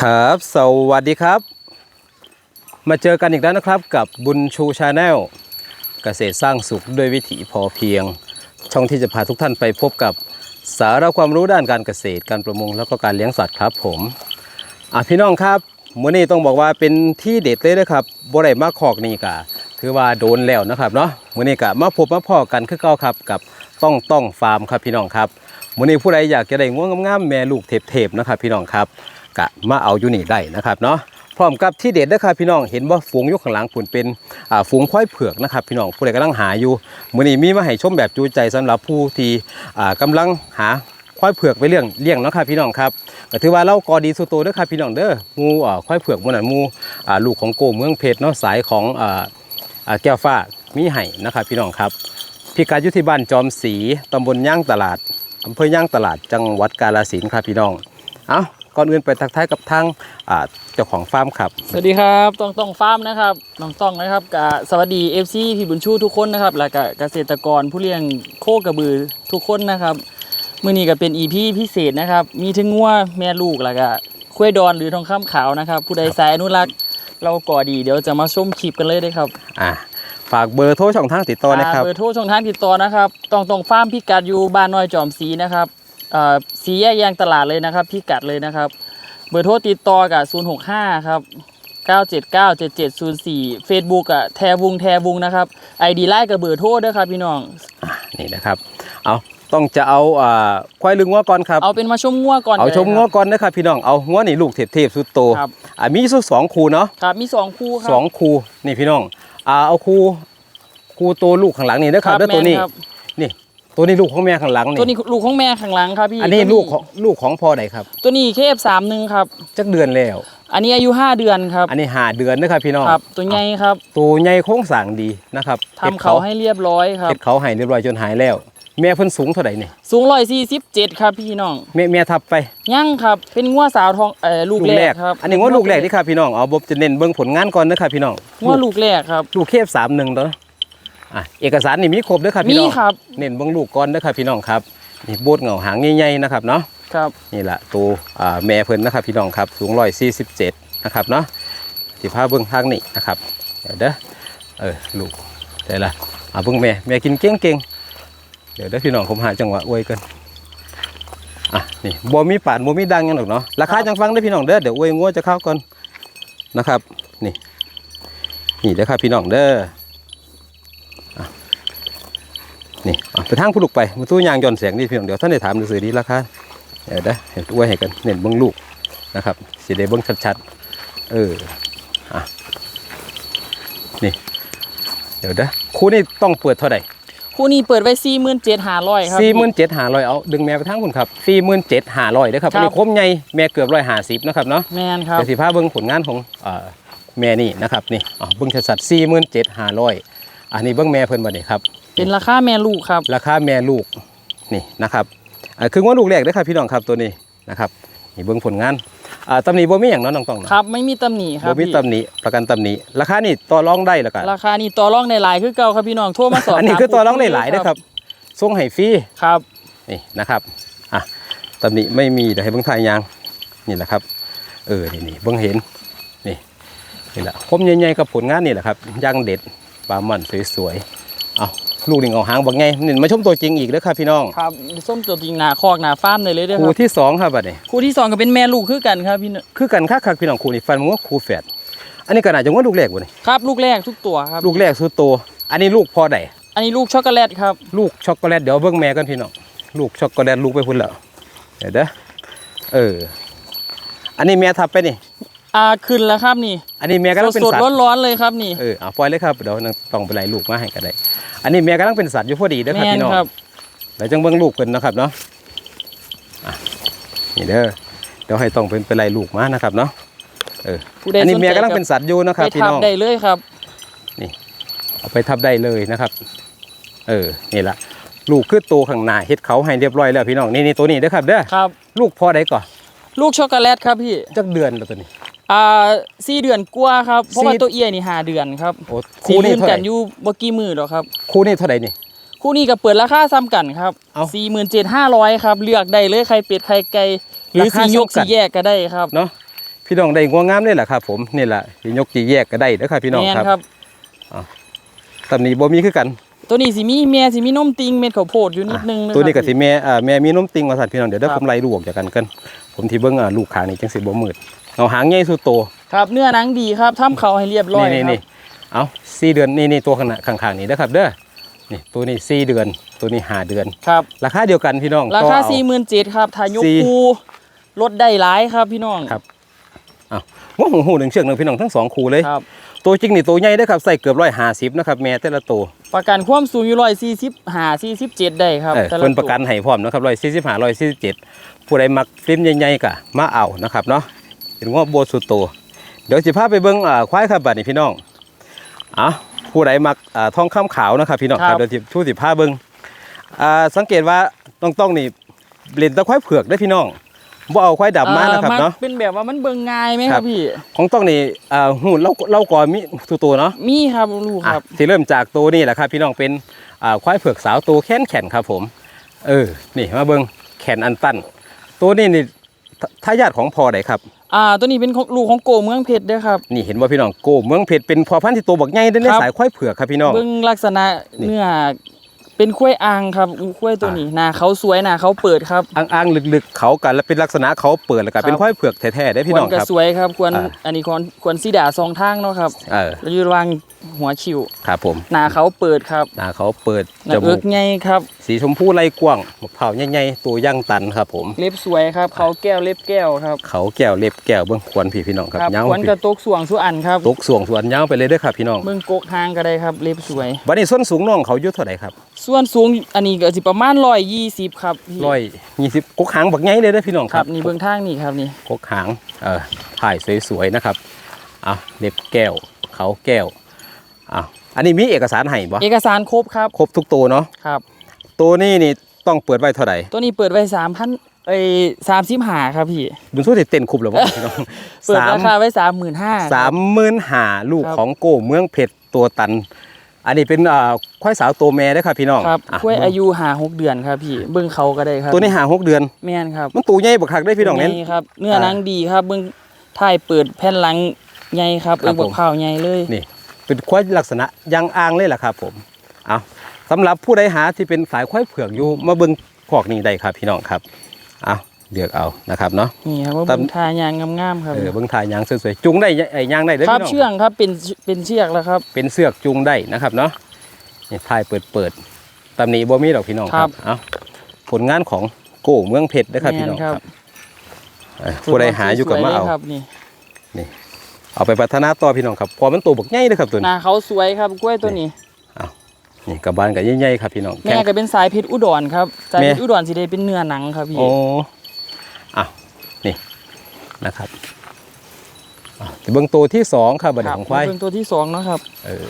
ครับ สวัสดีครับ มาเจอกันอีกแล้วนะครับกับบุญชูชาแนลเกษตรสร้างสุขด้วยวิถีพอเพียง ช่องที่จะพาทุกท่านไปพบกับสาระความรู้ด้านการเกษตรการประมงแล้วก็การเลี้ยงสัตว์ครับผมอะพี่น้องครับมื้อนี้ต้องบอกว่าเป็นที่เด็ดเลยนะครับบ่ได้มาคอกนี่กะถือว่าโดนแล้วนะครับเนาะมื้อนี้กะมาพบมาพ่อกันคือเก่าครับกับต้องต้องฟาร์มครับพี่น้องครับมื้อนี้ผู้ใดอยากจะได้ง่วงงามๆแม่ลูกเทพๆนะครับพี่น้องครับ กะมาเอาอยู่นี่ได้นะครับเนาะพร้อมกับที่เด็ดนะครับพี่น้องเห็นว่าฝูงยู่ข้างหลังผุนเป็นฝูงควายเผือกนะครับพี่น้องผู้ใดกำลังหาอยู่มื้อนี้มีมาให้ชมแบบจูใจสำหรับผู้ที่อ่ากำลังหาควายเผือกไปเลี้ยงเลี้ยงเนาะครับพี่น้องครับก็ถือว่าเรากอดีสุดโตเด้อครับพี่น้องเด้อมูอ่าควายเผือกมื้อนั้นมูลูกของโกเมืองเพชรเนาะสายของอแก้วฟ้ามีไห้นะครับพี่น้องครับพิกัดยู่ที่บ้านจอมศรีตำบลย่างตลาดอำเภอย่างตลาดจังหวัดกาฬสินธุ์ครับพี่น้อง เอา ก่อนอื่นไปทักทายกับทางอ่าเจ้าของฟาร์มครับ สวัสดีครับต้องต้องฟาร์มนะครับน้องต้องนะครับกสวัสดีเอฟซีพี่บุญชูทุกคนนะครับ แล้วก็เกษตรกรผู้เลี้ยงโคกระบือทุกคนนะครับมื้อนี้ก็เป็นอีพีพิเศษนะครับ มีทั้งงัวแม่ลูกแล้วก็คุ้วยดอนหรือทองคำขาวนะครับ ผู้ใดสายอนุรักษ์เราก่อดีเดี๋ยวจะมาชมคลิปกันเลยได้ครับอ่าฝากเบอร์โทรช่องทางติดต่อนะครับาเบอร์โทรช่องทางติดต่อนะครับต้องต้องฟาร์มพิกัดอยู่บ้านน้อยจอมศรีนะครับเอ่อ สีแยกยางตลาดเลยนะครับพิกัดเลยนะครับ เบอร์โทรติดต่อกับ 065 ครับ 9797704 Facebook อะแทวุงแทวุงนะครับ ID ไลน์กับเบอร์โทรเด้อครับพี่น้องนี่นะครับ เอาต้องจะเอาอ่าควายลึงงัวก่อนครับ เอาเป็นมาชมงัวก่อนเอาชมลยงัวก่อนนะครับพี่น้องเอางัวนี่ลูกเทพเทพสุดโตครับ อ่ามีสุดสองคูเนาะครับ มี 2 คู่ครัสองคูนี่พี่น้องอ่าเอาคูคูตัวลูกข้างหลังนี่นะครับแล้วตัวนี้ แม่ครับนี่ ตัวนี้ลูกของแม่ข้างหลังนี่ตัวนี้ลูกของแม่ข้างหลังครับพี่อันนี้ตัวลูกของลูกของพ่อใดครับ ตัวนี้เคฟสามหนึ่งครับจักเดือนแล้ว อันนี้อายุ5เดือนครับ อันนี้หาเดือนนะครับพี่น้องครับ ตัวใหญ่ครับ ตัวใหญ่โค้งสร้างดีนะครับทำเขาให้เรียบร้อยครับเฮ็ดเขาให้เรียบร้อยจนหายแล้ว แม่เพิ่นสูงเท่าไหร่นี่สูงร้อยสี่สิบเจ็ดครับพี่น้องแม่แม่ทับไปยั่งครับ เป็นงัวสาวทองเอ่อลูกแรกครับอันนี้ว่าลูกแรกที่ครับพี่น้องเอาบบจะเน้นเบิ่งผลงานก่อนนะครับพี่น้องงัวลูกแรกครับลูกเคฟสามหนึ่งตัว อะเอกสารนี่มีครบเด้อครับพี่มีน้องครับ เน้นเบิ่งลูกก่อนเด้อครับพี่น้องครับนี่โบดเหงาหางใหญ่ๆนะครับเนาะครับนี่แหละตัวอ่าแม่เพิ่นนะครับพี่น้องครับสูงร้อยสี่สิบเจ็ดนะครับเนาะสิพาเบิ่งทางนี้นะครับเดี๋ยวเด้อเออลูกเดี๋ยวละอ่าเบิ่งแม่แม่กินเก่งๆเดี๋ยวเด้อพี่น้องผมหาจังหวะอวยกันอะนี่บ่มีปาดบ่มีดังหยังหรอกเนาะราคาจังฟังเด้อพี่น้องเด้อเดี๋ยวอวยงัวจะเข้าก่อนนะครับ นี่นี่เด้อครับพี่น้องเด้ออะ นี่อะไปทางผู้ลูกไปมาตู้ยางย่อนเสียงนี่พี่น้องเดี๋ยวท่านได้ถามหนังสือดีราคาเดี๋ยวได้เห็นตัวให้กันเน้นเบิ้งลูกนะครับสิได้เบิ้งชัดๆเอออะนี่ เดี๋ยวนะคู่นี้ต้องเปิดเท่าไหร่คู่นี้เปิดไว้สี่หมื่นเจ็ดห้าร้อยครับสี่หมื่นเจ็ดห้าร้อยเอาดึงแม่ไปทั้งคุณครับสี่หมื่นเจ็ดห้าร้อยนะครับครับอันนี้คมใหญ่แม่เกือบร้อยห้าสิบนะครับเนาะแมนครับเดี๋ยวสิพาเบิ้งผลงานของเอ่อแม่นี่นะครับนี่อ๋อเบิ้งชัดๆสี่หมื่นเจ็ดห้าร้อยอันนี้เบิ้งแม่เพิ่นบ่นี่ครับ เป็นราคาแม่ลูกครับ ราคาแม่ลูกนี่นะครับอ่าคือว่าลูกแรกเด้อครับพี่น้องครับตัวนี้นะครับนี่เบิ้งผลงานอ่าตำหนิบ่มีอย่างเนาะน้องต้องเนาะครับไม่มีตำหนิครับ่บมีพี่ตำหนิประกันตำหนิราคานี่ต่อรองได้แล้วกันราคานี่ต่อรองในหลายคือเก่าครับพี่น้องโทรมาสอบอันนี้คือต่อรองได้หลายนะครับส่งให้ฟรีครับนี่นะครับอะตำหนิไม่มีเดี๋ยวให้เบิ่งทายยางนี่แหละครับ เออนี่นี่เบิ่งเห็นนี่นี่แหละคมใหญ่ๆกับผลงานนี่แหละครับย่างเด็ดปลาหมันสวยๆเอาลูกนี่เอาหางบักไงนี่มาชมตัวจริงอีกเด้อครับพี่น้องครับส้มตัวจริงหนาคอกหนาฟาร์มเลยเลยเด้อคคู่รับที่สองครับบัดนี้คู่ที่สองก็เป็นแม่ลูกคือกันครับพี่น้องคือกันคักๆพี่น้องคู่นี้ฟันมันว่าคู่แฝดอันนี้ก็น่าจะว่าลูกแรกบ่นี่ครับลูกแรกทุกตัวครับ ลูกแรกสุดโตอันนี้ลูกพอได้อันนี้ลูกช็อกโกแลตครับ ลูกช็อกโกแลตเดี๋ยวเบิ่งแม่กันพี่น้องลูกช็อกโกแลตลูกไปพุ่นแล้วเดี๋ยวเด้อเออ อันนี้แม่ทับไปนี่ อ่าขึ้นแล้วครับนี่ อันนี้แม่กำลังเป็นสดสัตว์ๆร้อนๆเลยครับนี่เออเอาปล่อยเลยครับเดี๋ยวน้องต้องไปไล่ลูกมาให้ก็ได้ อันนี้แม่กำลังเป็นสัตว์อยู่พอดีเด้อครับแม่นพี่น้องครับเดี๋ยวจังเบิ่งลูกเพิ่นนะครับเนาะอะนี่เด้อเดี๋ยวให้ต้องเป็นไปไล่ลูกมานะครับเนาะเออผู้ใดอันนี้สนแม่ใจกำลังเป็นสัตว์อยู่นะครับไปพี่ทับน้องได้เลยครับเอาไปทับได้เลยนะครับ เออนี่ละลูกคือโตข้างหน้าเฮ็ดเขาให้เรียบร้อยแล้วพี่น้องนี่นี่ตัวนี้เด้อครับเด้อครับ ลูกพอได้ก่อนลูกช็อกโกแลตครับพี่จักเดือนแล้วตัวนี้ อ่าสี่เดือนกว่าครับ เพราะว่าสี่ตัวเอียนี่ห้าเดือนครับโอ้สี่คู่นี้ลื่นเท่าไหกัร่นอยู่บ่กี่มือหรอกครับ คู่นี้เท่าไหร่นี่ คู่นี้ก็เปิดราคาซ้ำกันครับเอ้าสี่หมื่นเจ็ดห้าร้อยครับ เลือกได้เลยใครเป็ดใครไก่หรือราคาสียกซ้ำกัสีนแยกก็ได้ครับเนาะพี่น้องได้งัวงามเลยแหละครับ ผมนี่แหละสิยกจีแยกก็ได้เด้อครับพี่น้องแม่นครับครับตำนี้บ่มีคือกัน ตัวนี้สิมีแม่สิมีนมติงเม็ดข้าวโพดอยู่นิดนึงะตัวนี้ก็ครับสิแม่อ่าแม่มีนมติงว่าซั่นพี่น้องเดี๋ยวเด้อครับผมไล่ลูกออกจากกันกัน ผมที่เบิ่งอ่าลูกขางนี่จังสิบ่มืด เอาหางใหญ่สุดโตครับเนื้อหนังดีครับทำเขาให้เรียบร้อยนี่นี่ครับนี่เอาสี่เดือนนี่นี่ตัวขนาดข้างๆนี่นะครับเด้อนี่ตัวนี้สี่เดือน ตัวนี้ห้าเดือนครับราคาเดียวกันพี่น้องราต่อคาเอ47,000ครับถ้ายกสี่คูลดได้หลายครับพี่น้องครับหัวหูหูหนึ่งเชือกหนึ่งพี่น้องทั้งสองคู่เลยครับตัวจริงนี่ตัวใหญ่เด้อครับใส่เกือบร้อยห้าสิบนะครับแม่แต่ละตัวประกันความสูงอยู่145 47ได้ครับเออแต่ลเพิ่นตัวประกันให้พร้อมนะครับร้อยสี่สิบห้าร้อยสี่สิบเจ็ดผู้ใดมักฟิล์มใหญ่ๆกะมาเอานะครับเนาะ เป็นง้อโบสุดโต เดี๋ยวสิพาไปเบิ่งอ่าควายครับบัดนี้พี่น้องอะผู้ใดมักอ่าทองคำขาวนะครับพี่น้องครับเดี๋ยวสิชูสิพาเบิ่งอ่าสังเกตว่าต้องต้องนี่เล่นแตะควายเผือกได้อพี่น้องบ่เอาควายดำมานะครับอ่เนาะเป็นแบบว่ามันเบิ่งง่ายไหมคครัรับบพี่ของต้องนี่อ่าหูเล่าเล่าก่อนมีทุกตัวเนาะมีครับลูกอะครับที่เริ่มจากตัวนี่แหละครับ พี่น้องเป็นอ่าควายเผือกสาวตัวแขนแขนครับผม เออนี่มาเบิ้งแขนอันตันตัวนี้นี่ททายาทของพอไดครับ อ่าตัวนี้เป็นของลูกของโกเมืองเพชรเด้อครับ นี่เห็นว่าพี่น้องโกเมืองเพชรเป็นพอพันธุ์ที่ตัวบักใหญ่ได้ในครับ สายควายเผือกครับพี่น้อง เบิ่งลักษณะนี่ เนื้อเป็นข้วยอ่างครับข้วยตัวนี้หน้าเขาสวยหน้าเขาเปิดครับอ่างๆลึกๆ เขากันแล้วเป็นลักษณะเขาเปิดแล้วก็เป็นครับ ควายเผือกแท้ๆได้พี่น้องควรก็ครับ สวยครับควรอ่า อันนี้ควรควรสีดาสองทางเนาะครับเออแล้วอยู่ระหว่างหัวคิ้วครับผมหน้าเขาเปิดครับหน้าเขาเปิดหน้าจเอิมูกกใหญ่ครับ สีชมพูไล่กว้างมะพร้าวใหญ่ๆตัวย่างตันครับ ผมเล็บสวยครับ เขาแก้วเล็บแก้วครับ เขาแก้วเล็บแก้วเบิ้งควรพี่พี่น้องครับครับเงาควรกระตกสวงสุอันครับตกสวงส่วนเงาไปเลยเด้อครับพี่น้องเบิ่งกกหางก็ได้ครับเล็บสวยวันนี้ส้นสูงน้องเขาอยู่เท่าไหร่ครับ ส่วนสูงอันนี้ก็สิประมาณ120ครับพี่ร้อยยี่สิบกกหางบักใหญ่เลยเด้อพี่น้องคครัรับบนี่เบิ่งทางนี่ครับนี่กกหางเออถ่ายสวยๆนะครับเอาเล็บแก้ว เขาแก้วเอาอันนี้มีเอกสารให้บ่เอกสารครบครับ ครบทุกตัวเนาะครับ ตัวนี้นี่ต้องเปิดไว้เท่าไหร่ตัวนี้เปิดไว้3,000เอ้ย35ครับพี่บุญสู้สิเต้นคุบหรือบ่พี่น้องเปิดสามราคาไว้35,000สามหมื่นหาลูกครับของโกเมืองเพชรตัวตัน อันนี้เป็นอ่าควายสาวตัวแม่เด้อครับพี่น้องครับะกล้วยอายุหาหกเดือนครับพี่เบิ่งเขาก็ได้ครับ ตัวนี้หาหกเดือนแม่นครับมันตัวใหญ่บักคักได้อพี่น้องเน้นครับเนื้ออ่าหนังดีครับเบิ่งท้ายเปิดแผ่นหลังใหญ่ครับครัเอิ้บงบัผกมพร้าวใหญ่เลยนี่เป็นควายลักษณะยางอ่างเลยล่ะครับผมเอา สำหรับผู้ใดหาที่เป็นสายควายเผือกอยู่มาเบิ่งพอกนี้ได้ครับพี่น้องครับเอาเลือกเอานะครับเนาะนี่ครับว่าตามเบิ่งทายางงามๆครับเออเบิ่งถ่ายยางสวยๆจุงได้ไอ้ยางได้เด้อครับพี่น้องเชื่องครับเป็นเป็นเชือกแล้วครับ เป็นเสือกจุงได้นะครับเนาะนี่ถ่ายเปิดเปิดๆตำหนี้บ่มีดอกพี่น้องครับเอาผลงานของโก้เมืองเพชรนะครับพี่น้องครับเออผู้ใดหาอยู่กับมาเอาสวยลครับนี่เอาไปพัฒนาต่อพี่น้องครับพอมันโตบักใหญ่เด้อครับตัวหนี้น้าเขาสวยครับกล้วยตัวนี้ นี่กับบานกับใหญ่ๆครับพี่น้องแม่ก็เป็นสายเพชรอุดรครับสายเพชรแม่อุดรสิได้เป็นเนื้อหนังครับพี่โอ้อะนี่นะครับอะเบื้องตัวที่สองครับบัดคนี้รับของควายเบิ่งตัวที่สองเนาะครับเออ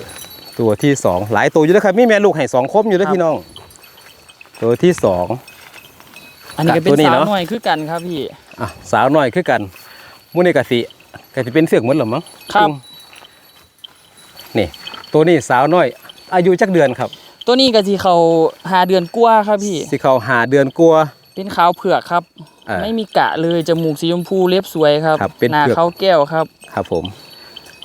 ตัวที่สองหลายตัวอยู่แล้วครับมีแม่ลูกให้สองครบอยู่ด้วยครับพี่น้อง ตัวที่สองอันนี้ก็เป็นตัวนี้สาวเนาะหน่อยคือกันครับพี่อะสาวหน่อยคือกันมุนี่กะสิกะสิเป็นเสือกเหมือนหรือมั้งครับนี่ ตัวนี้สาวน้อย อายุจักเดือนครับ ตัวนี้ก็สิเขาหาเดือนกว่าครับพี่ สิเขาหาเดือนกลัวาเป็นขาวเผือกครับ อ่าไม่มีกะเลยจมูกสีชมพูเล็บสวยครับครับเป็นหน้าเผือก เขาแก้วครับ ครับผม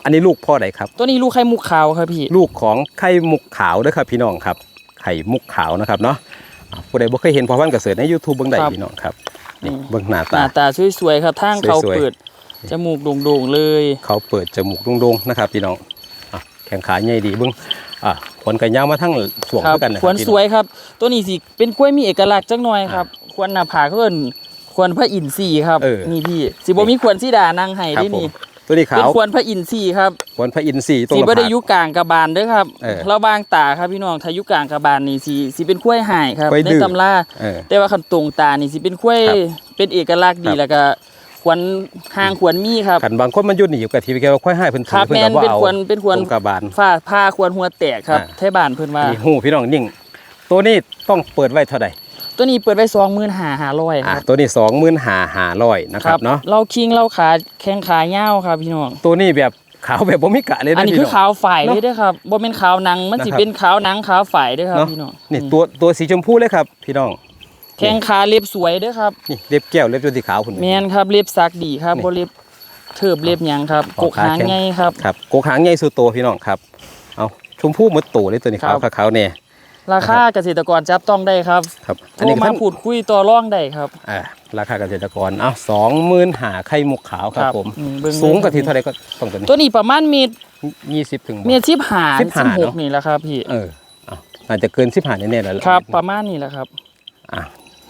อันนี้ลูกพ่อไหนครับ ตัวนี้ลูกไข่มุกขาวครับพี่ ลูกของไข่มุกขาวเด้อครับพี่น้องครับ ไข่มุกขาวนะครับเนาะอะผู้ใดบ่เคยเห็นพอพันธุ์เกษตรใน YouTube เบิ่งได้ครับ พี่น้องครับนี่อืมเบิ่งหน้าหตา น้าตาสวยๆครับทางเขาสวยๆ เปิดจมูกโด่งๆเลย เขาเปิดจมูกโด่งๆนะครับ พี่น้องอะแข้งขาใหญ่ดีเบิ่ง อะขนกันยาวมาทั้งสวงครับด้วยกันนะควรพี่สน้องวยครับ ตัวนี้สิเป็นกล้วยมีเอกลักษณ์จักหน่อยครับควรหน้าผากเอิ้นควรพระอินทรีครับเออนี่พี่สิบ่มีควรสีดานางไห้ครับได้ผมนี่ตัวนี้เป็นขาวควรพระอินทรีครับขนพระอินทรีตรงสีละบ่ได้ผากอยู่กลางกระบาลเด้อครับเออเราบางตาครับพี่น้องถ้าอยู่กลางกระบาลนี่สิสิเป็นกล้วยหายครับกล้วยในดื้อตำรา เออ แต่ว่าคันตรงตานี่สิเป็นกล้วยครับเป็นเอกลักษณ์ดีครับ แล้วก็ ควรห่างควรมีครับขันบางคนมันอยุ่นนี่อยู่กับทีวีแกว่าค่อยให้เพิ่นถืครับเพิ่นแม่ก็นบ่เป็นเอาควรเป็นควรตรงกระบาลฝ้าผ้าควรหัวแตกครับอ่าไทบ้านเพิ่นว่านี่หูพี่น้องนิ่ง ตัวนี้ต้องเปิดไว้เท่าใดตัวนี้เปิดไว้25,500คอะรับตัวนี้สองหมื่นหาหาร้อยนะครับเนาะเราคิงเราขาแข้งขายาวครับพี่น้องตัวนี้แบบขาวแบบบ่มีกะเลยนะอันนี้พี่คือน้องขาวฝ่ายเนเลอะยเด้อครับบ่แม่นขาวหนังมันสินะครับเป็นขาวหนังขาวฝ่ายเด้อครับเนาะพี่น้องนี่ตัวตัวสีชมพูเลยครับ พี่น้อง แข้งขาเล็บสวยเด้อครับนี่เล็บแก้วเล็บจนสีขาวคุณแม่นครับเล็บสักดีครับนี่บ่เล็บเทิบเล็บหยังครับออกกขาหางแข็งไงครับครับโกกหางใหญ่สุดโตพี่น้องครับเอาชมพู่หมดโตเลยตัวนี้ครัขาวบขาวๆเนี่ยราคาเกษตรกรจับต้องได้ครับครับโทรมาท่านพูดคุยต่อรองได้ครับอ่าราคาเกษตรกรเอาสองหมื่นหาไข่มุกขาวครับผมอืมเบิ่งสูงเลยกว่าที่ครับเท่าไรก็ต้องตัวนี้ตัวนี้ประมาณเมตรยี่สิบถึงเมตรสิบห้าสิบห้าสิบหกเนอะนี่แหละครับพี่เออเอาอาจจะเกินสิบห้าแน่ๆแล้วล่ะครับประมาณนี้แหละครับอะ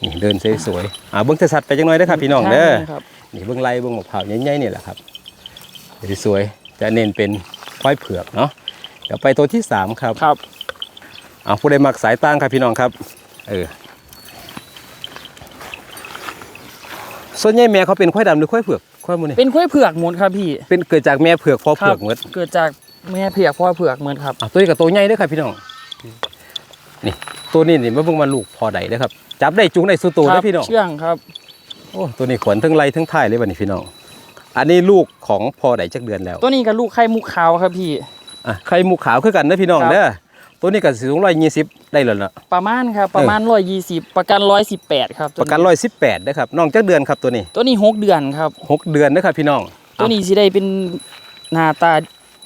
นี่เดินสวยๆอ่าเบิ้งสัดๆไปจังน้อยเด้อครับพี่น้องเด้อใช่ครับนี่เบิ้งไล่เบิ้งมะพร้าวใหญ่ๆนี่แหละครับสวยๆจะเน้นเป็นควายเผือกเนาะเดี๋ยวไปตัวที่สามครับครับเอาผู้ใดมักสายตั้งครับพี่น้องครับ เออส่วนใหญ่แม่เขาเป็นควายดำหรือควายเผือกควายหมูนี่เป็นกล้วยเผือกหมดครับพี่ เป็นเกิดจากแม่เผือกพอคเผืรัอกหมดเกิดจากแม่เผือกพ่อเผือกเหมือนครับอะตัวนี้กับตัวใหญ่เด้วยครับพี่น้อง นี่ตัวนี้นี่มาเบิ่งมาลูกพอใดเด้อครับ จับได้จุงได้สุดตัวคเด้รัอพี่น้องเชื่องครับโอ้ตัวนี้ขวนทั้งไรทั้งท้ายเลยบัดนี้พี่น้องอันนี้ลูกของพอใดจักเดือนแล้ว ตัวนี้กับลูกไข่มุกขาวครับพี่อะไข่มุกขาวคือกันนะพี่น้องครับเด้อตัวนี้ก็สูงร้อยยี่สิบได้แล้วล่ะประมาณครับประมาณร้อยยี่สิบประกันร้อยสิบแปดครับประกันร้อยสิบแปดนะครับน้องจักเดือนครับตัวนี้ ตัวนี้หกเดือนครับหกเดือนนะครับพี่น้อง ตัวนี้สิได้เป็นหน้าตา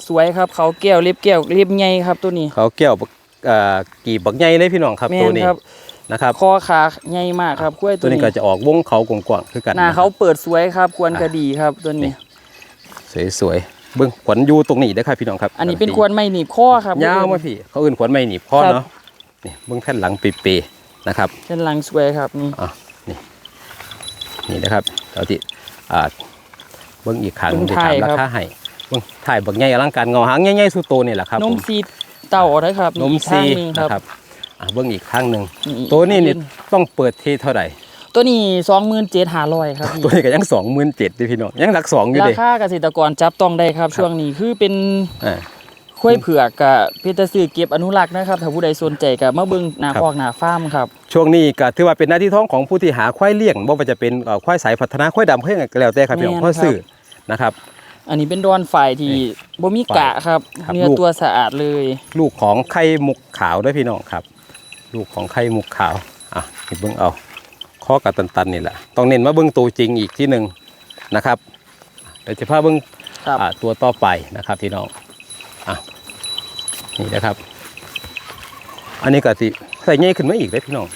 สวยครับเขาแก้วเล็บแก้วเล็บใหญ่ครับตัวนี้ เขาแก้วบั กเอ่อกีบบักใหญ่เลยพี่น้องครับแม่ตัวนนี้ครับนะครับคอขาใหญ่มากครับกล้วยตัตัววนี้นี้ก็จะออกวงเขากว้างๆคือกันหน้าเขาเปิดสวยครับควรกระดีครับตัวนี่นี้สวยๆเบิ้งขวัญอยู่ตรงนี้นะครับพี่น้องครับ อันนี้เป็นควรไม่หนีบข้อครับยาวมาพี่เขาอื่นขวัญไม่หนีบคอครับเนาะนี่เบิ้งแท่นหลังปีเปๆนะครับเป็นหลังสวยครับนี่อะนี่นี่นะครับเราที่อ่าเบิ้งอีกครั้งจะถามราคาให้เบิ้งถ่ายบักใหญ่อลังการเงาหางใหญ่ๆสุดโตนี่แหละครับนผมมซี เต่านะครับนมอีกซีข้างหนึ่งคนะรับครับอะเบิ้งอีกครั้งหนึ่งนี่ตัวนี้นี่ต้องเปิดที่เท่าไหร่ตัวนี้สองหมื่นเจ็ดห้าร้อยครับพี่ตัวนี้ก็ยังสองหมื่นเจ็ดดิพี่น้องยังหลักสองอยู่ราเด้คาเกษตรกรจับต้องได้ครับ ช่วงนี้คือเป็นอ่าข้วยเผือกกับเพชรซื้อเก็บอนุรักษ์นะครับถ้าผู้ใดสนใจกับมาเบิ่งหน้าครับคอกหน้าฟาร์มครับ ช่วงนี้ก็ถือว่าเป็นหน้าที่ท้องของผู้ที่หาควายเลี้ยงบ่ว่าจะเป็นเอ่อควายสายพัฒนาควายดำเพื่อนก็แล้วแต่ครับพี่น้องแม่นพ่อครับซื้อนะครับ อันนี้เป็นดอนฝ่ายที่บ่มีกะครับครับเนื้อลูก ตัวสะอาดเลยลูกของไข่มุกขาวด้วยพี่น้องครับ ลูกของไข่มุกขาวอะนี่เบิ่งเอาข้อกับตันๆนี่แหละต้องเน้นมาเบิ่งตัวจริงอีกที่หนึ่งนะครับเดี๋ยวจะพาเบิ่งครับ อ่าตัวต่อไปนะครับพี่น้องอะนี่นะครับ อันนี้ก็สิใส่ใหญ่ขึ้นมาอีกเลยพี่น้อง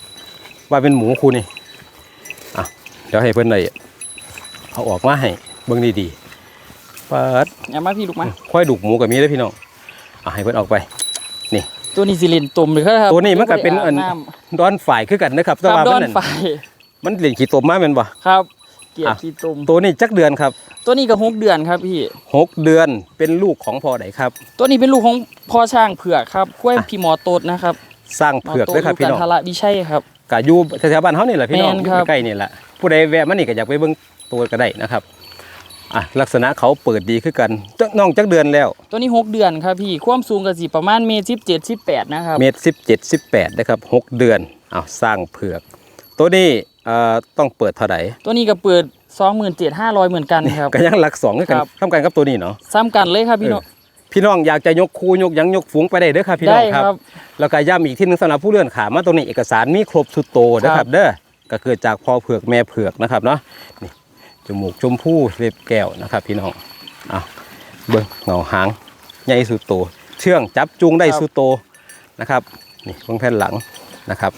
ว่าเป็นหมูคูนี่อะเดี๋ยวให้เพิ่นได้เอาออกมาให้เบิ่งดีๆ เปิดอย่ามาพี่ลูกมาค่อยดุกหมูกับมีเลยพี่น้องอะให้เพิ่นออกไปตัวนี้สิเล่นตุ่มเลยครับตัวนี้มันก็เป็นอันบ่ได้อาบำดอนฝ่ายคือกันนะครับครับว่าดมัอนนนั่นฝ่ายมันเหรียญขี้ตมมาแม่นบ่ครับเกียรอะติขี้ตุ่มตัวนี้จักเดือนครับ ตัวนี้ก็หกเดือนครับพี่หกเดือนเป็นลูกของพ่อใดครับ ตัวนี้เป็นลูกของพ่อช้างเผือกครับกล้วยอะพี่หมอโตดนะครับ สร้างเผือกด้วยครับหมพี่โตน้องยู่กันทละวิชัยครับกะอยู่แถวๆบ้านเฮานี่แหละพี่น้องแม่นอครับยู่ใกล้ๆนี่แหละผู้ใดแวะมานี่ก็อยากไปเบิ่งตัวก็ได้นะครับ อะลักษณะเขาเปิดดีคือกันจักน้องจักเดือนแล้ว ตัวนี้หกเดือนครับพี่ความสูงก็สิประมาณเมตรสิบเจ็ดสิบแปดนะครับเมตรสิบเจ็ดสิบแปดนะครับหกเดือนอ้าวสร้างเผือก ตัวนี้เอ่อต้องเปิดเท่าไหร่ตัวนี้ก็เปิดสองหมื่นเจ็ดห้าร้อยเหมือนกันครับก็ยังหลักสองคือกันครับทำกันกับตัวนี้เนาะซ้ำกันเลยครับพี่น้องพี่น้องอยากจะยกคูยกหยังยกฝูงไปได้เด้อครับพี่น้ได้องคครับรับ แล้วก็ย้ำอีกที่หนึงสำหรับผู้เลื่อนขามาตรงนี้เอกสารมีครบสุดโตนะคครัรับบเด้อก็เกิดจากพ่อเผือกแม่เผือกนะครับเนาะนี่ จมูกชมพู่เล็บแก้วนะครับ พี่น้องเอาเบิ้งเงาหางใหญ่สุดโต เชื่องจับจูงได้สุดโตนะครับนี่เบื้องแผ่นหลังนะครับ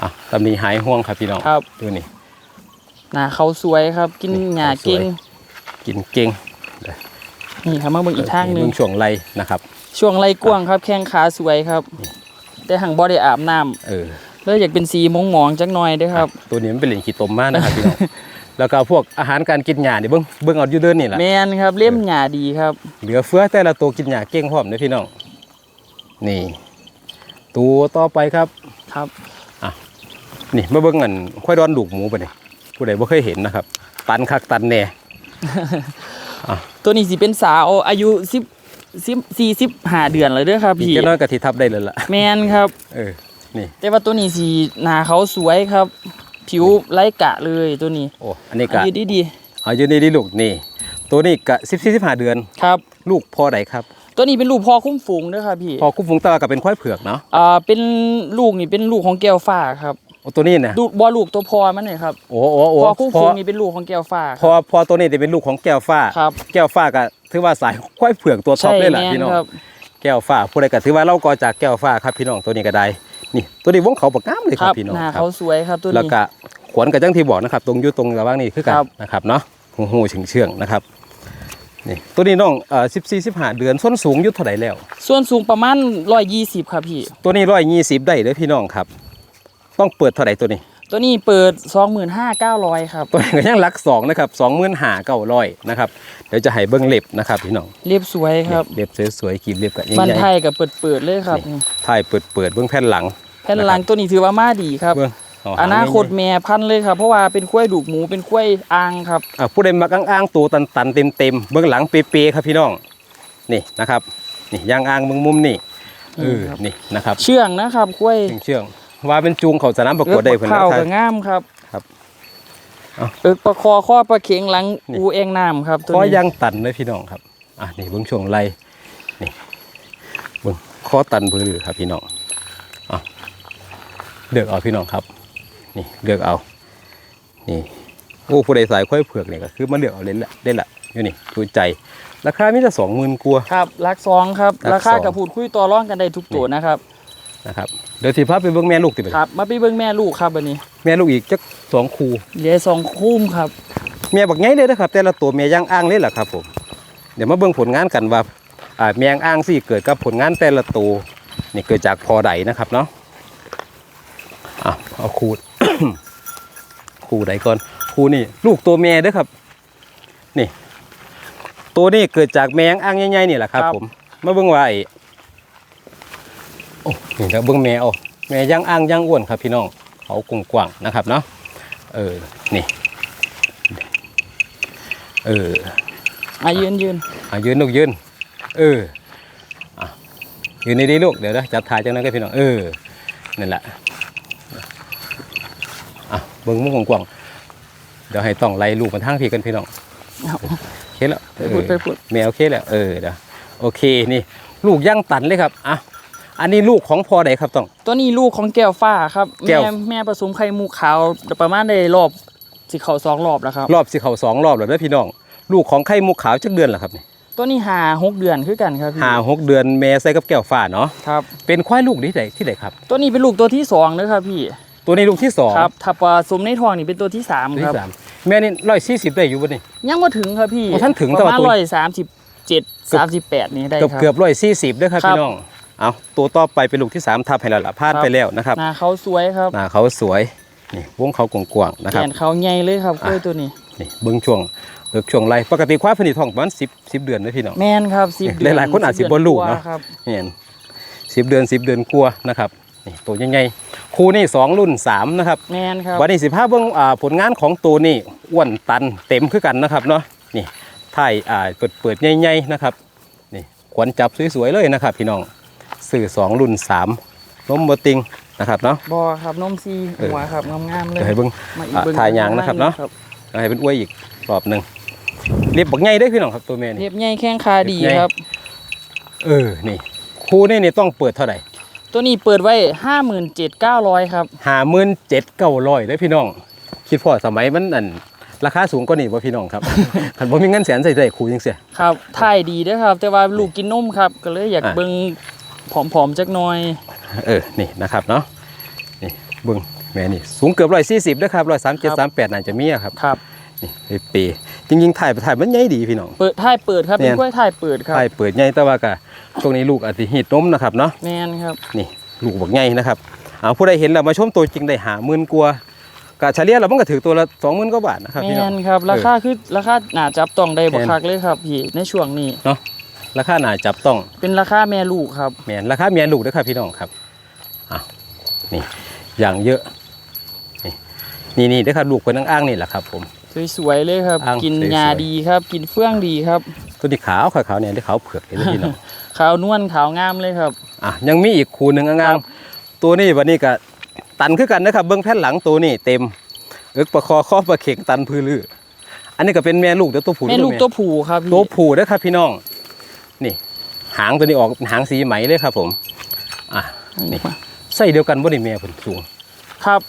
อะตำหนี้หายห่วงครับพี่น้องครับ ดูนี่หน้าเขาสวยครับ กินนี่หญ้าเขาสวยเก่งกินเก่งนี่ครับมาเบิ่งอีกทางหนึ่งเบิ่ช่วงไรนะครับ ช่วงไรกว้างครับ แข้งขาสวยครับ แต่หังบ่ได้อาบน้ำเออเลยอยากเป็นสีมองมองๆจักหน่อยเด้อครับ ตัวนี้มันเป็นเหรียญขี้ตมมากนะครับพี่น้อง แล้วก็พวกอาหารการกินหญ้านี่เบิ้งเบิ้งเอาอยู่เดินนี่แหละแมนครับเล่มหญ้าดีครับ เหลือเฟือแต่ละตัวกินหญ้าเก่งพร้อมเลยพี่น้องนี่ ตัวต่อไปครับครับนี่มาเบิ้งอันควายดอนดูกหมูไปนี่ผู้ใดบ่เคยเห็นนะครับ ตันคักตันแหน่ตัวนี้สิเป็นสาวอายุสิบสิบสี่สิบห้าเดือนเลยเด้อครับอีกพี่แค่น้อยก็ที่ทับได้เลยล่ะแมนครับ เออนี่แต่ว่าตัวนี้สีหน้าเขาสวยครับ ผิวไร้กะเลยตัวนี้โอ้อันนี้อาก็ยุดีเอาอยู่นี่ดิลูกนี่ ตัวนี้ก็สิบสี่สิบห้าเดือนๆครับ ลูกพ่อใดครับ ตัวนี้เป็นลูกพ่อคุ้มฝูงเด้อครับพี่พ่อคุ้มฟงตาก็เป็นควายเผือกเนาะอ่าเป็นลูกนี่เป็นลูกของแก้วฟ้าครับโอ้ตัวนี้นะดูบอลูกตัวพอมันเนี่ยครับโอ้โอ้โอ้พอคู่พอฟูงนี่เป็นลูกของแก้วฟ้าพอพอตัวนี้จะเป็นลูกของแก้วฟ้าครับแก้วฟ้าก็ถือว่าสายควายเผือกตัวท็อใช่ปเลยล่ะแม่นพี่น้องครับแก้วฟ้าผู้ใดก็ถือว่าเราก็จากแก้วฟ้าครับพี่น้องตัวนี้ก็ได้ นี่ตัวนี้วงเขาปากงามเลยคครัรับบพี่น้องหน้าครับเขาสวยครับตัวแล้วนี้ก็ขวนกับจังที่บอกนะครับ ตรงอยู่ตรงระหว่างนี้คือกันครับนะครับเนาะหูหูเฉียงเชื่องๆนะครับนี่ตัวนี้น้องเอ่อสิบสี่สิบห้าเดือนส้นสูงอยุทธเท่าไหร่แล้ว ส่วนสูงประมาณ120ครับพี่ ตัวนี้ร้อยยี่สิบได้เลยพี่น้องครับ ต้องเปิดเท่าไหร่ตัวนี้ ตัวนี้เปิด 25,900ครับตัวนี้ก็ยังหลักสองนะครับสองหมื่นห้าเก้าร้อยนะครับเดี๋ยวจะให้เบิ้งเล็บนะครับพี่น้องเรียบสวยครับเล็บสวยๆกีบเล็บกับบันใหญ่ไทยกับเปิดเปิดๆเลยครับๆถ่ายเปิดเปิดๆเบิ้งแผ่นหลัง แผ่นหลังตัวนี้ถือว่ามาดีครับเบิ้งเหงอนาคตแม่พันธุ์เลยครับ เพราะว่าเป็นกล้วยดูกหมูเป็นกล้วยอ่างครับอะผู้ใดมักอ้างๆตัวตันๆเต็มๆเบื้องหลังเปๆครับพี่น้องนี่นะครับนี่ย่างอ้างเบื้องมุมนี่เออครับนี่นะครับ เชื่องนะครับกล้วยเชื่องๆ ว่าเป็นจูงเขาสนามประกวดได้เพิ่นเข่านะคกัรับ บงามครับครับเอาเอิกประคอข้อประเข็งหลังนี่อูเองน้ำครับตัวข้อนี้ย่างตันเลยพี่น้องครับ อะนี่เบื้องช่วงไหลนี่เบื้องข้อตันเพื่อครับพี่น้องอะเลือกเอาพี่น้องครับ นี่เลือกเอา นี่โอ้ผู้ใดสายค่อยเผือกเนี่ยก็คือมาเลือกเอาเล่นละเล่นละอยู่นี่ดูใจ ราคามีแต่สองหมื่นกัวาครับรักซองครับ รัรากซอง คากับพูดคุยต่อร่องกันได้ทุกตัวนะครับ นะครับเดี๋ยวสิพาไปเบิ่งแม่ลูกติไปครับ มาไปเบิ่งแม่ลูกครับวันนี้แม่ลูกอีกจักสองคู่เหลือสองคุ้มครับ แม่บักไงเลยนะครับ แต่ละตัวแม่ย่างอ้างเลยล่ะครับผมเดี๋ยวมาเบิ่งผลงานกันว่าอ่าแมงอ้างสิเกิดกับผลงานแต่ละตัวนี่เกิดจากพอใดนะครับเนาะอะเอาคู่คู่ใดก่อนคู่นี่ ลูกตัวแม่เด้อครับ นี่ ตัวนี้เกิดจากแมงอ้างใหญ่ๆนี่แหละครับผมมาเบิ่งว่าไอ้โอ้นี่แล้วเบิ่งแม่เอาแม่ย่างอ้างย่างอ้วนครับพี่น้องเขากว้างๆนะครับเนาะเออนี่เอออายืนยืนอะยืนลูกยืนเอออะยืนดีๆลูกเดี๋ยวนะจับถ่ายจังนั้นก็พี่น้องเออนั่นแหละอะเบิ้งมุมกว้างๆเดี๋ยวให้ต้องไล่ลูกมาทางพี่กันพี่น้องเอาโอเคแล้วไปพูดไปพูดแมวโอเคแล้วเออเดี๋ยวโอเคนี่ ลูกย่างตันเลยครับอะ อันนี้ลูกของพอใดครับต้อง ตัวนี้ลูกของแก้วฟ้าครับแก้แม่ว แม่ผสมไข่มุกขาวประมาณได้รอบสิเขาสองรอบแล้วครับ รอบสิเขาสองรอบแล้วเด้อพี่น้อง ลูกของไข่มุกขาวจักเดือนเหรอครับนี่ตัวนี้หาหกเดือนคือกันครับพี่ห้าหกเดือนแม่ใส่กับแก้วฟ้าเนาะครับ เป็นควายลูกที่ไหนที่ไหนครับ ตัวนี้เป็นลูกตัวที่สองนะครับพี่ตัวนี้ลูกที่สองครับถ้าผสมในท้องนี่เป็นตัวที่สามตัวครับ ที่สามแม่นี่ร้อยสี่สิบได้อยู่บ่นี่ ยังมาถึงครับพี่โอ้ท่านถึงปแต่ระว่ามาณตัว ร้อยสามสิบเจ็ดสามสิบแปดนี่ได้เกือบครับ เกือบร้อยสี่สิบด้วยครับครับ พี่น้อง เอาตัวต่อไปเป็นลูกที่สามทับให้แล้วล่ะพลาดครับไปแล้วนะครับหน้าเขาสวยครับหน้าเขาสวยนี่วงเขากว้างๆนะคแขรับนเขาใหญ่เลยครับกล้วยตัวนี้นี่เบิ้งช่วงเบิกช่วงไรปกติควายผลิตทองประมาณสิบสิบเดือนนะพี่น้องแม่นครับสิบหลายๆคนอาจสิบ่รู้เนาะครับนี่สิบเดือนสิบเดือนกลัวานะครับนี่ตัวใหญ่ๆคู่นี่สองรุ่นสามนะครับแม่นครับวันนี้สิบห้าเบื้องอ่าผลงานของตัวนี่อ้วนตันเต็มคือกันนะครับเนาะนี่ถ่ายอ่าเปิดเปิดๆใหญ่ๆนะครับนี่ขวัญจับสวยๆเลยนะครับ พี่น้อง สื่อสองรุ่นสามนมบติงนะครับเนาะ บอครับนมซีเออหัวครับงามๆเลยเดี๋ยวให้เบิ้งมาอีกอ่าเบิ่งถ่ายยางนะครับเนาะ ให้เป็นอ้วยอีกรอบหนึ่งเรียบบักใหญ่ได้อพี่น้องครับตัวแม่เรีนี่ยบใหญ่แข้งขาดีเรียบใหญ่ ครับ เออนี่คู่นี่นี่ต้องเปิดเท่าไหร่ตัวนี้เปิดไว้ห้าหมื่นเจ็ดเก้าร้อยครับห้าหมื่นเจ็ดเก้าร้อยได้อพี่น้อง คิดพอสมัยมันอันราคาสูงกว่านี่ว่าพี่น้องครับขันบ่มีเงินแสนใส่ได้คู่ยังเสีย ครับถ่ายดีเด้วยครับ แต่ว่าลูกกินนมครับ ก็เลยอยากอะ เบิ่ง ผอมๆจักหน่อย เออ นี่นะครับเนาะ นี่เบิ้งแม่นี่ สูงเกือบร้อยสี่สิบนะครับร้อยสามเจ็ดสามแปดน่าจะมีอะครับ ครับ นี่ไอ้เปจริงๆถ่ายไปถ่ายมันใหญ่ดีพี่น้อง เปิดถ่ายเปิดครับแม่เป็นนกล้วยถ่ายเปิดครับถ่ายเปิดใหญ่แต่ว่ากะช่วงนี้ลูกอาจจะหีดนมนะครับเนาะ แมนครับ นี่ลูกบักใหญ่นะครับ เอาผู้ใดเห็นแล้วมาชมตัวจริงได้หาหมื่นกว่ากะเฉลี่ยเรามันก็ถือตัวละสองหมื่นกว่าบาทนะครับแมพี่น้องนครับ ราคาคือราคาหนาจับต้องได้บ่แม่นคักเลยครับพี่ในช่วงนี้ ราคาหน่าจับต้องเป็นราคาแม่ลูกครับแมนราคาเมียลูกนะครับพี่น้องครับอะนี่อย่างเยอะนี่นี่นี่นะครับลูกคนอ้างๆนี่แหละครับ ผมสวยๆเลยครับอ้างกินสวยๆยาดีครับ กินเฟื่องดีครับตัวที่ขาวขาวๆเนี่ยที่ขาวเผือกเลยนะพี่น้องขาวนวลขาวนงามเลยครับอะยังมีอีกคู่หนึ่งคอ้ารังบๆตัวนี้วันนี้ก็ตันคือกันนะครับ เบื้องแผ่นหลังตัวนี้เต็มเอิกประคอข้อประเข่งตันพื้นลืออันนี้ก็เป็นแม่ลูกเดี๋ยวตัวผู้แม่ลูกเยตัวผู้ครับพี่ตัวผู้เด้อครับพี่น้อง นี่ หางตัวนี้ออกหางสีไหมเลยครับ ผม อะนี่ใส่เดียวกันบ่ได้เมียผลสูง ครับ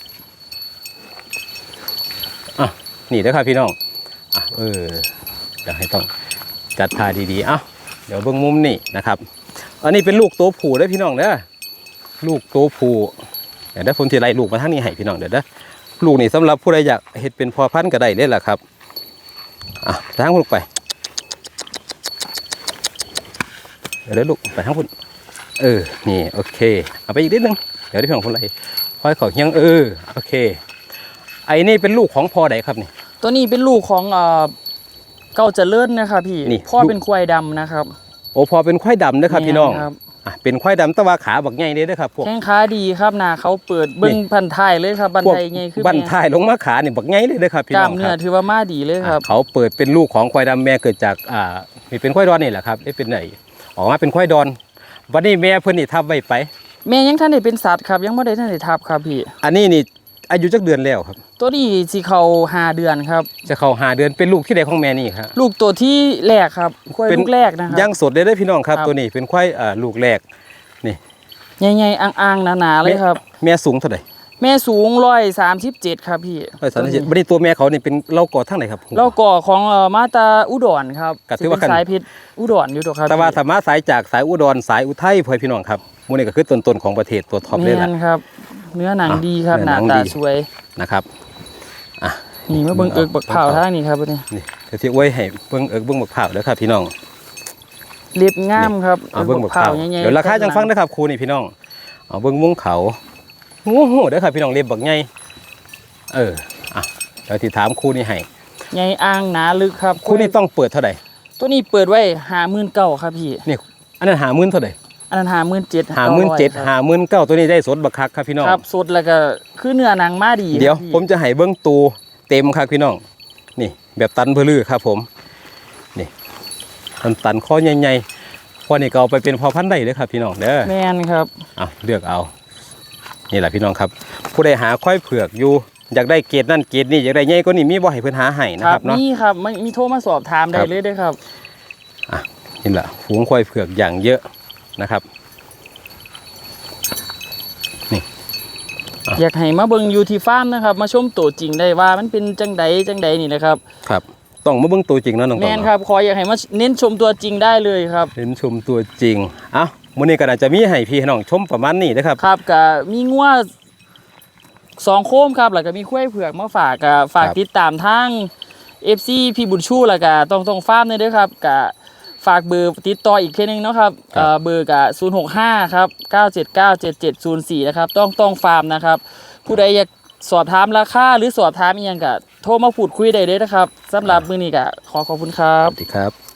อะนี่ด้ครับพี่น้องอะเอออยากให้ต้องจัดพาดีๆอะเดี๋ยวเบื้องมุมนี่นะครับ อันนี้เป็นลูกตัวผูได้พี่น้องเด้อลูกตัวผูเดี๋ยวได้ผลทีไรลูกมาทั้งนี้ให้พี่น้องเดี๋ยวได้ลูกนี่สำหรับผู้ใดอยากเห็ดเป็นพอพันธุ์ก็ได้เลยล่ะครับอะล้งลูกไป เดี๋ยวเด้อลูกไปทางพุ่นเออนี่โอเค เอาไปอีกนิดนึงเดี๋ยวได้พี่น้องคนไรค่อยเขาเฮียังเออโอเค ไอ้นี่เป็นลูกของพ่อใดครับนี่ ตัวนี้เป็นลูกของเอ่อเก้าเจริญนะครับพี่นี่พ่อลูก เป็นควายดำนะครับ โอ้พอเป็นควายดำนะครับพี่น้องแม่ครับ อะเป็นควายดำแตะว่าขาบักใหญ่เลยนะครับพวก แข้งขาดีครับหนาเขาเปิดเบิ้งพันท้ายเลยครับบันพวกไทยไงคือบันแม่ท้ายลงมาขานี่บักใหญ่เลยนะครับพี่กล้าน้มองคเนื้อรับถือว่ามาดีเลยครับ อะเขาเปิดเป็นลูกของควายดำแม่เกิดจากอ่ามีเป็นควายดอนนี่แหละครับได้เป็นไหน ออกมาเป็นควายดอน วันนี้แม่เพิ่นนี่ทับไว้ไป แม่ยังท่านได้เป็นสัตว์ครับ ยังไม่ได้ท่านได้ทับครับพี่อันนี้นี่อายุจักเดือนแล้วครับ ตัวนี้สิเขาหาเดือนครับ จะเข้าหาเดือนเป็นลูกที่ใดของแม่นี่ครับ ลูกตัวที่แรกครับควายเป็น ลูกแรกนะครับ ย่างสดเลยได้อพี่น้องครับ ครับ ตัวนี้เป็นควายอ่าลูกแรกใหญ่ๆอ่างๆหนาๆเลยครับ แม่สูงเท่าไหร่ แม่สูงร้อยสามสิบเจ็ดครับพี่ร้อยสามสิบเจ็ดวันนี้ตัวแม่เขานี่เป็นเล่ากอทั้งไหนครับเราก่อของเอ่อมาตาอุดรครับก็ถือว่าสิเป็นสายพิษอุดรอยู่ตัวครับแต่ว่าธรรมะสายจากสายอุดรสายอุทัยพ่อพี่น้องครับหมูนี่ก็คือต้นๆของประเทศตัวท็อปเลยแม่ล่ะนครับ เนื้อหนังอะดีครับ เนื้หอหนัน้างตาดี สวย นะครับนี่มาเบิ่งเอิกบักเผาท่างนี่ครับเนี่ยนี่เดี๋ยวที่ไว้ให้เบิ้งเอิกเบิ้งบักเผาวเด้อครับพี่น้อง เรียบง่ามครับเอาเบิ้งบักเผาวใหญ่ๆเดี๋ยวราคาจังฟังนะครับครูนี่พี่น้องเอาเบิ้งมุ้งเขา โอ้โหเด้อครับพี่น้องเรียบบักใหญ่เอออะเดี๋ยวที่ถามครูนี่ให้ใหญ่อ่างหนาลึกครับครูนี่ต้องเปิดเท่าไหร่ตัวนี้เปิดไว้หาหมื่นเก้าครับพี่นี่อันนั้นหาหมื่นเท่าไหร่อันนั้นหาหมื่นเจ็ดหาหมื่นเจ็ดหาหมื่นเก้าตัวนี้ได้สดบักคักครับพี่น้องครับสดแล้วก็คือเนื้อหนังมาดี เดี๋ยวครับพี่ผมจะให้เบิ้งตูเต็มครับพี่น้อง นี่แบบตันเพลือครับผมนี่ตันตันข้อใหญ่ๆข้อนี้ก็เอาไปเป็นพอพันธุ์ได้เลยครับพี่น้องเด้อแมนครับเอาเลือกเอา นี่แหละพี่น้องครับ ผู้ใดหาค่อยเผือกอยู่อยากได้เกรดนั่นเกรดนี่อยากได้ใหญ่ก็นี่มีบ่ให้เพิ่นหาให้นะครับเนาะนี่ครับมันมีโทรมาสอบถามได้ครับเลยเด้วยครับนี่แหละฝูงควายเผือกอย่างเยอะนะครับอยากให้มาเบิ่งอยู่ที่ฟาร์มนะครับ มาชมตัวจริงได้ว่ามันเป็นจังใดจังใดนี่นะครับครับต้องมาเบิ่งตัวจริงเนาะน้องแมตองนเนาะครับขออยากให้มาเน้นชมตัวจริงได้เลยครับเห็นชมตัวจริงเอ้า มื้อนี้ก็น่าจะมีให้พี่น้องชมประมาณนี้นะครับ ครับก็มีงัวสองโคมครับแล้วก็มีคุ้ยเผือกมาฝากก็ฝากครับ ติดตามทาง FC พี่บุญชูแล้วก็ต้องต้องฟาร์มด้วยเด้วยครับก็ฝากเบอร์ติดต่ออีกแค่นึงเนาะครับเอ่อเบอร์ก็065ครับ9797704นะครับต้องต้องฟาร์มนะครับ ผู้ใดอยากสอบถามราคาหรือสอบถามอีหยังก็โทรมาพูดคุยได้เลยนะครับสำหรับมื้อนี้ก็ขอขอบคุณครับ สวัสดีครับ